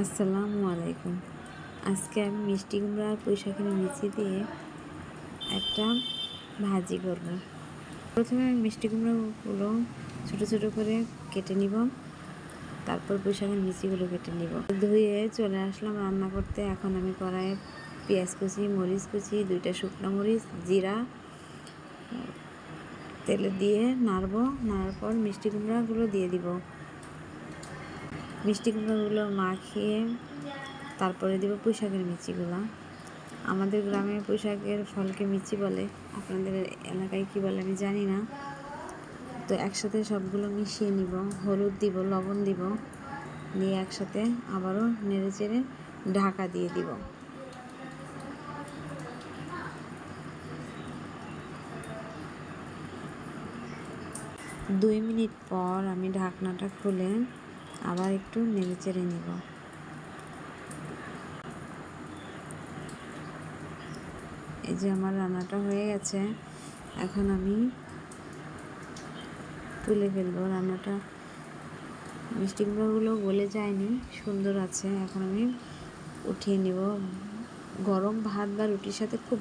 আসসালামু আলাইকুম। আজকে আমি মিষ্টি কুমড়া আর পুঁইশাকের মিচি দিয়ে একটা ভাজি করব। প্রথমে আমি মিষ্টি কুমড়োগুলো ছোটো ছোটো করে কেটে নিব। তারপর পুঁইশাকের মিচিগুলো কেটে নিব। ধুয়ে চলে আসলাম রান্না করতে। এখন আমি কড়াইয়ে পেঁয়াজ কুচি, মরিচ কুচি, দুইটা শুকনো মরিচ, জিরা, তেলে দিয়ে নাড়বো। নাড়ার পর মিষ্টি কুমড়াগুলো দিয়ে দিব। মিষ্টি কুমড়োগুলো মাখিয়ে তারপরে দেবো পুঁইশাকের মিচিগুলো। আমাদের গ্রামে পুঁইশাকের ফলকে মিচি বলে, আপনাদের এলাকায় কি বলে আমি জানি না। তো একসাথে সবগুলো মিশিয়ে নিব, হলুদ দিব, লবণ দিব, দিয়ে একসাথে আবারও নেড়ে চেড়ে ঢাকা দিয়ে দিব। দুই মিনিট পর আমি ঢাকনাটা খুলে আবার একটু নেড়ে চেড়ে নিব। এই যে আমার রান্নাটা হয়ে গেছে, এখন আমি তুলে ফেলব। রান্নাটা মিষ্টি কুমড়োগুলো গলে যায়নি, সুন্দর আছে। এখন আমি উঠিয়ে নিব। গরম ভাত বা রুটির সাথে খুব